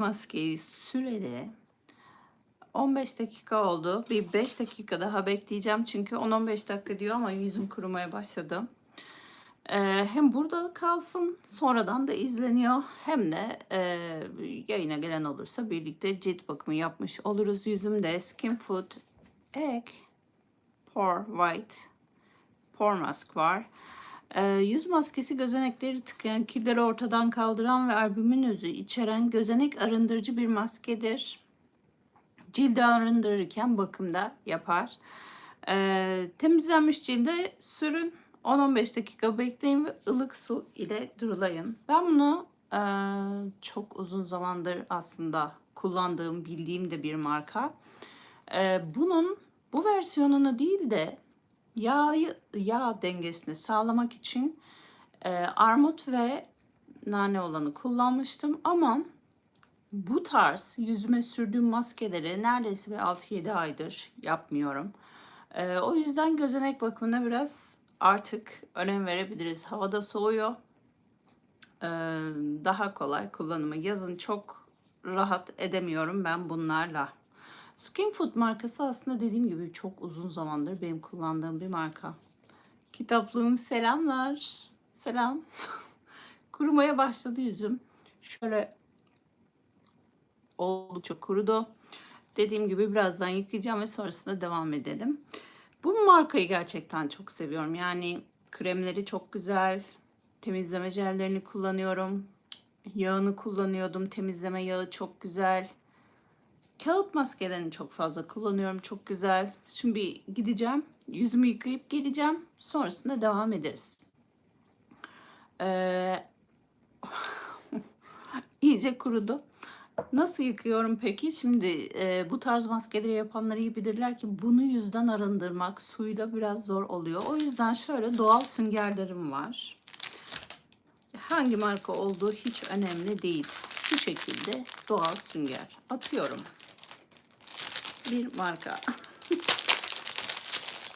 maskeyi süreli 15 dakika oldu. Bir 5 dakika daha bekleyeceğim çünkü 10-15 dakika diyor ama yüzüm kurumaya başladı. Ee, hem burada kalsın sonradan da izleniyor hem de e, yayına gelen olursa birlikte cilt bakımı yapmış oluruz. Yüzümde Skin Food Egg Pore White Pore Mask var. Ee, yüz maskesi gözenekleri tıkayan, kirleri ortadan kaldıran ve albümin özü içeren gözenek arındırıcı bir maskedir. Cildi arındırırken bakımda yapar. Ee, temizlenmiş cilde sürün. 10-15 dakika bekleyin ve ılık su ile durulayın. Ben bunu e, çok uzun zamandır aslında kullandığım, bildiğim de bir marka. E, bunun bu versiyonunu değil de yağ, yağ dengesini sağlamak için e, armut ve nane olanı kullanmıştım ama bu tarz yüzüme sürdüğüm maskeleri neredeyse bir 6-7 aydır yapmıyorum. E, o yüzden gözenek bakımına biraz artık önem verebiliriz. Havada soğuyor. E, daha kolay kullanımı. Yazın çok rahat edemiyorum ben bunlarla. Skin Food markası aslında dediğim gibi çok uzun zamandır benim kullandığım bir marka. Kitaplığım selamlar. Selam. Kurumaya başladı yüzüm. Şöyle oldukça kurudu. Dediğim gibi birazdan yıkayacağım ve sonrasında devam edelim. Bu markayı gerçekten çok seviyorum. Yani kremleri çok güzel. Temizleme jellerini kullanıyorum. Yağını kullanıyordum. Temizleme yağı çok güzel. Kağıt maskelerini çok fazla kullanıyorum. Çok güzel. Şimdi bir gideceğim. Yüzümü yıkayıp geleceğim. Sonrasında devam ederiz. Ee, iyice kurudu. Nasıl yıkıyorum peki? Şimdi e, bu tarz maskeleri yapanlar iyi bilirler ki bunu yüzden arındırmak suyla biraz zor oluyor. O yüzden şöyle doğal süngerlerim var. Hangi marka olduğu hiç önemli değil. Bu şekilde doğal sünger atıyorum. Bir marka.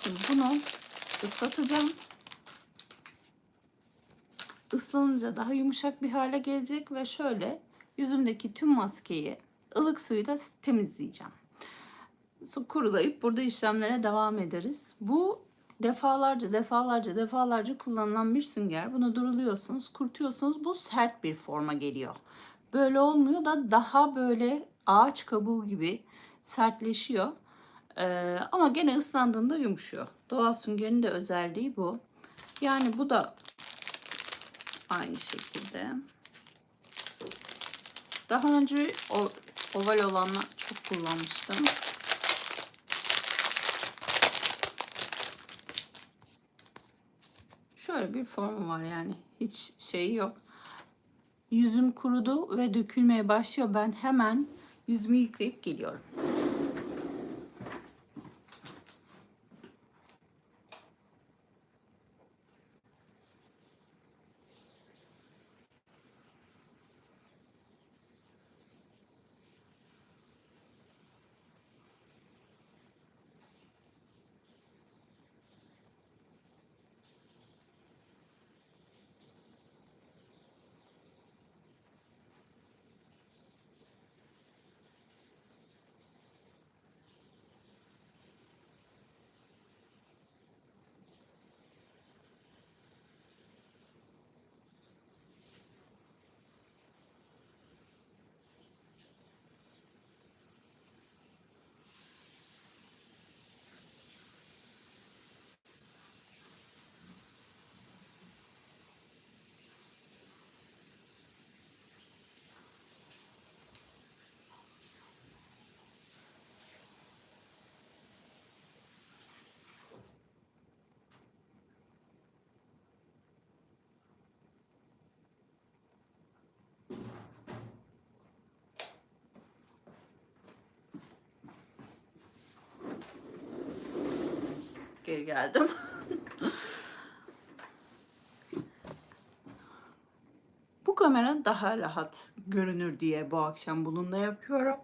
Şimdi bunu ıslatacağım. Islanınca daha yumuşak bir hale gelecek ve şöyle yüzümdeki tüm maskeyi ılık suyla temizleyeceğim. Sonra kurulayıp burada işlemlere devam ederiz. Bu defalarca defalarca defalarca kullanılan bir sünger. Bunu duruluyorsunuz, kurutuyorsunuz. Bu sert bir forma geliyor. Böyle olmuyor da daha böyle ağaç kabuğu gibi sertleşiyor. Ee, ama gene ıslandığında yumuşuyor. Doğal süngerin de özelliği bu. Yani bu da aynı şekilde. Daha önce o, oval olanlar çok kullanmıştım. Şöyle bir formu var yani. Hiç şeyi yok. Yüzüm kurudu ve dökülmeye başlıyor. Ben hemen yüzümü yıkayıp geliyorum. Geri geldim. bu kamera daha rahat görünür diye bu akşam bununla yapıyorum.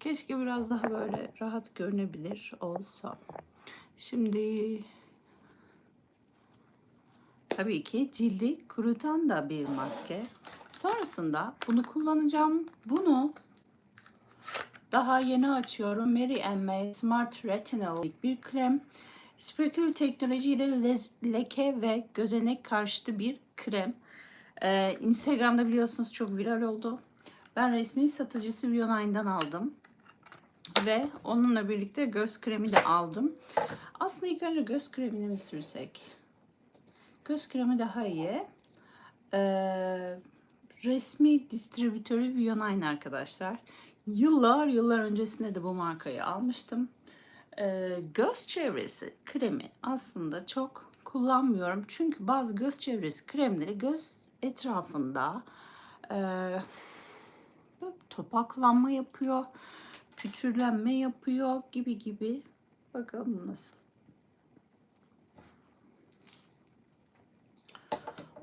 Keşke biraz daha böyle rahat görünebilir olsa. Şimdi tabii ki cildi kurutan da bir maske. Sonrasında bunu kullanacağım. Bunu daha yeni açıyorum. Mary May Smart Retinol bir krem. Spekül teknolojiyle leke ve gözenek karşıtı bir krem. Ee, Instagram'da biliyorsunuz çok viral oldu. Ben resmi satıcısı Bionain'den aldım. Ve onunla birlikte göz kremi de aldım. Aslında ilk önce göz kremini mi sürsek? Göz kremi daha iyi. Ee, resmi distribütörü Vionine arkadaşlar. Yıllar yıllar öncesinde de bu markayı almıştım. Ee, göz çevresi kremi aslında çok kullanmıyorum. Çünkü bazı göz çevresi kremleri göz etrafında e, topaklanma yapıyor, pütürlenme yapıyor gibi gibi. Bakalım nasıl.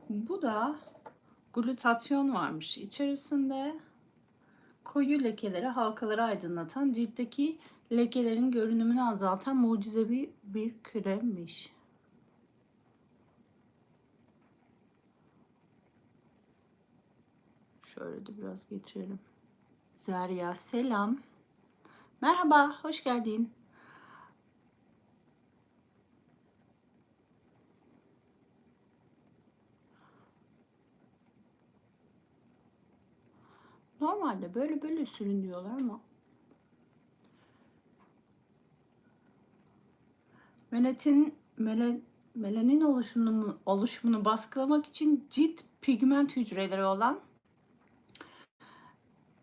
Bu da glutatyon varmış içerisinde. Koyu lekeleri, halkaları aydınlatan, ciltteki lekelerin görünümünü azaltan mucizevi bir kremmiş. Şöyle de biraz getirelim. Zerya selam. Merhaba, hoş geldin. Böyle böyle sürün diyorlar ama melatin mele, melanin oluşumunu oluşumunu baskılamak için cilt pigment hücreleri olan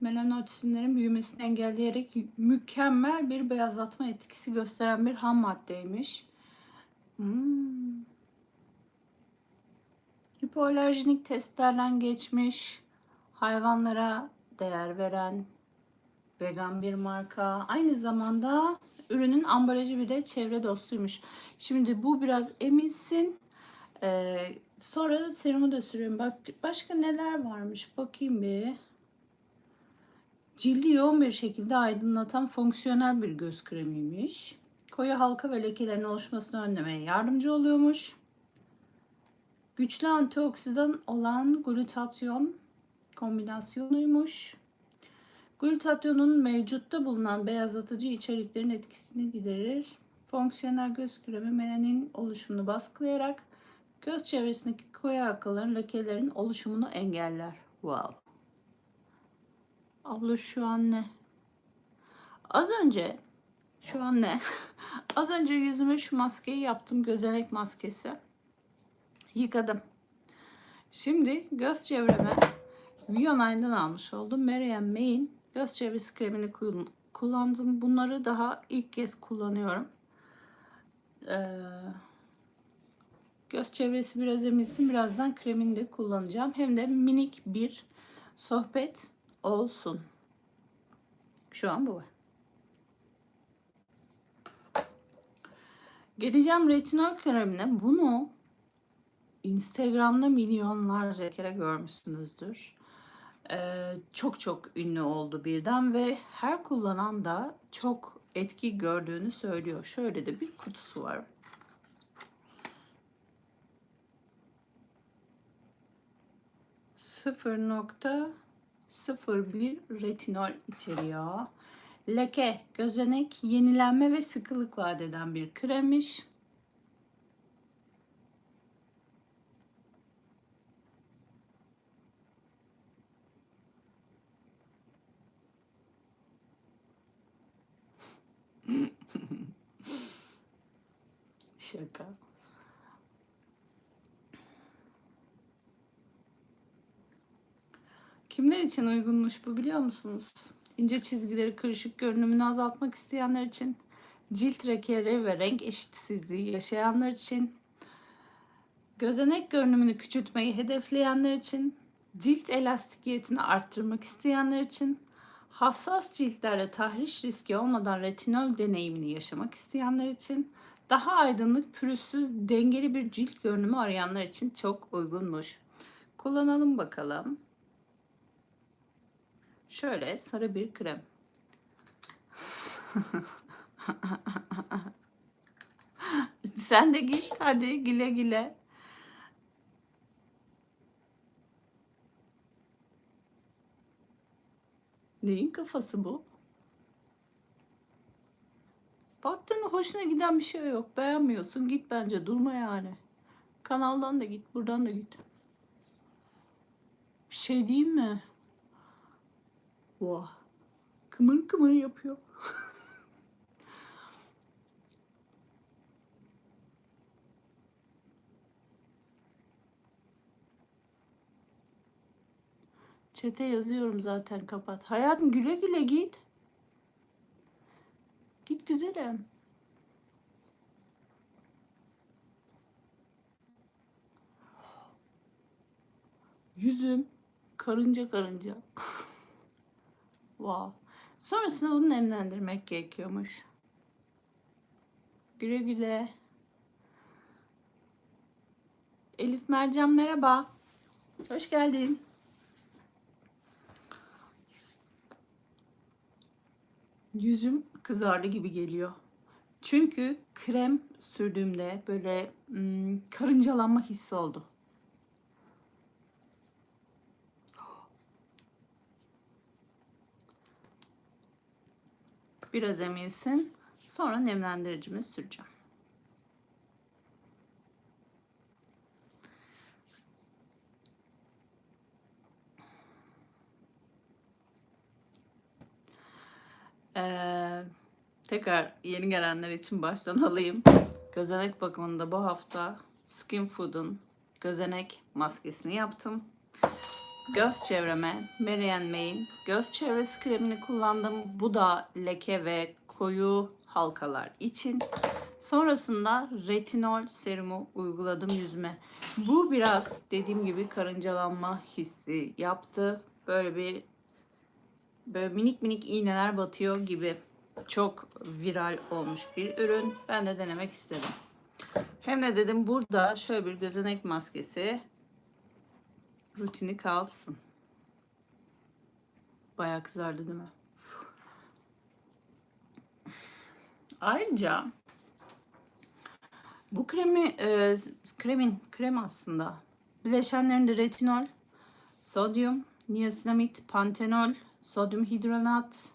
melanoçinlerin büyümesini engelleyerek mükemmel bir beyazlatma etkisi gösteren bir ham maddeymiş. Hmm. Hipoalerjinik testlerden geçmiş. Hayvanlara değer veren vegan bir marka. Aynı zamanda ürünün ambalajı bir de çevre dostuymuş. Şimdi bu biraz eminsin. Ee, sonra serumu da sürüyorum. Bak başka neler varmış bakayım bir. Cildi yoğun bir şekilde aydınlatan fonksiyonel bir göz kremiymiş. Koyu halka ve lekelerin oluşmasını önlemeye yardımcı oluyormuş. Güçlü antioksidan olan glutatyon kombinasyonuymuş. Glutatyonun mevcutta bulunan beyazlatıcı içeriklerin etkisini giderir. Fonksiyonel göz kremi melanin oluşumunu baskılayarak göz çevresindeki koyu halkaların lekelerin oluşumunu engeller. Wow. Abla şu an ne? Az önce şu an ne? Az önce yüzüme şu maskeyi yaptım. Gözenek maskesi. Yıkadım. Şimdi göz çevreme Violine'den almış oldum. Marian May'in göz çevresi kremini kullandım. Bunları daha ilk kez kullanıyorum. Ee, göz çevresi biraz emilsin. Birazdan kremini de kullanacağım. Hem de minik bir sohbet olsun. Şu an bu var. Geleceğim retinol kremine. Bunu Instagram'da milyonlarca kere görmüşsünüzdür. Çok çok ünlü oldu birden ve her kullanan da çok etki gördüğünü söylüyor. Şöyle de bir kutusu var. Sıfır nokta 01 retinol içeriyor. Leke, gözenek, yenilenme ve sıkılık vaat eden bir kremmiş. Şaka. Kimler için uygunmuş bu biliyor musunuz? İnce çizgileri, kırışık görünümünü azaltmak isteyenler için, cilt rekeleri ve renk eşitsizliği yaşayanlar için, gözenek görünümünü küçültmeyi hedefleyenler için, cilt elastikiyetini arttırmak isteyenler için, hassas ciltlerde tahriş riski olmadan retinol deneyimini yaşamak isteyenler için, daha aydınlık, pürüzsüz, dengeli bir cilt görünümü arayanlar için çok uygunmuş. Kullanalım bakalım. Şöyle sarı bir krem. Sen de git hadi güle güle. Neyin kafası bu? Baktın hoşuna giden bir şey yok. Beğenmiyorsun. Git bence durma yani. Kanaldan da git. Buradan da git. Bir şey diyeyim mi? Vah. Kımır kımır yapıyor. Çete yazıyorum zaten kapat. Hayatım güle güle git. Git güzelim. Yüzüm karınca karınca. wow. Sonrasında bunu nemlendirmek gerekiyormuş. Güle güle. Elif Mercan merhaba. Hoş geldin. Yüzüm kızardı gibi geliyor. Çünkü krem sürdüğümde böyle hmm, karıncalanma hissi oldu. Biraz emilsin. Sonra nemlendiricimi süreceğim. Ee, tekrar yeni gelenler için baştan alayım. Gözenek bakımında bu hafta Skin Food'un gözenek maskesini yaptım. Göz çevreme Marianne May'in göz çevresi kremini kullandım. Bu da leke ve koyu halkalar için. Sonrasında retinol serumu uyguladım yüzüme. Bu biraz dediğim gibi karıncalanma hissi yaptı. Böyle bir böyle minik minik iğneler batıyor gibi çok viral olmuş bir ürün. Ben de denemek istedim. Hem de dedim burada şöyle bir gözenek maskesi rutini kalsın. Bayağı kızardı değil mi? Ayrıca bu kremi e, kremin krem aslında bileşenlerinde retinol, sodyum, niasinamid, pantenol, sodyum hidronat,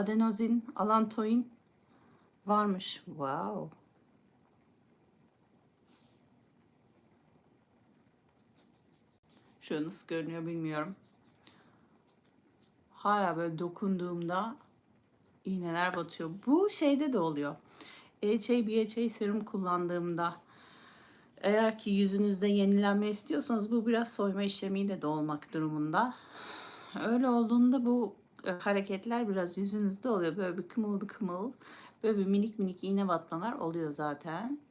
adenozin, alantoin varmış. Wow. Şu nasıl görünüyor bilmiyorum. Hala böyle dokunduğumda iğneler batıyor. Bu şeyde de oluyor. EHA, BHA serum kullandığımda eğer ki yüzünüzde yenilenme istiyorsanız bu biraz soyma işlemiyle de olmak durumunda. Öyle olduğunda bu hareketler biraz yüzünüzde oluyor. Böyle bir kımıldı kımıl, böyle bir minik minik iğne batmalar oluyor zaten.